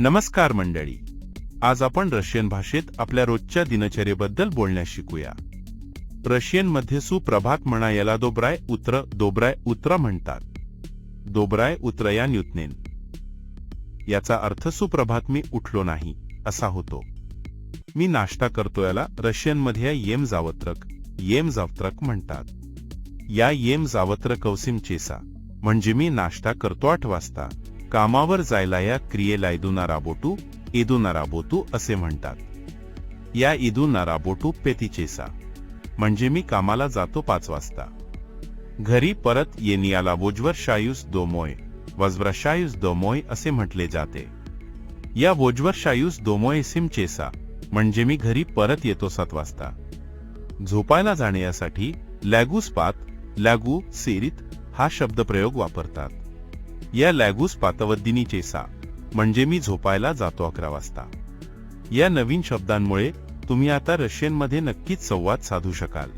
नमस्कार मंडळी. आज आपण रशियन भाषेत आपल्या रोजच्या दिनचर्येबद्दल बोलण्यास शिकूया. रशियनमध्ये सुप्रभात म्हणा याला दोब्राय उत्र दोब्राय उत्र म्हणतात. दोब्राय उत्र या न्यूतनेन याचा अर्थ सुप्रभात मी उठलो नाही असा होतो. मी नाश्ता करतो याला रशियनमध्ये येम जावत्रक येम जावत्रक म्हणतात. या येम जावत्र कौसिम चेसा म्हणजे मी नाश्ता करतो आठ वाजता. कामावर जायला या क्रियेला इदू नाराबोटू इदू राबोतू असे म्हणतात. या इदू नाराबोटू पेतीचेसा म्हणजे मी कामाला जातो पाच वाजता. घरी परत येनियाला वोजवर दोमोय वज्वर शायुस दोमोय असे म्हटले जाते. या वोज्वरशायूस दोमोय सिमचेसा म्हणजे मी घरी परत येतो सात वाजता. झोपायला जाण्यासाठी लॅगूस पात लॅगू सिरित हा शब्दप्रयोग वापरतात. या लॅगूस पातवद्दिनी चेसा. म्हणजे मी झोपायला जातो अकरा वाजता. या नवीन शब्दांमुळे तुम्ही आता रशियनमध्ये नक्कीच संवाद साधू शकाल.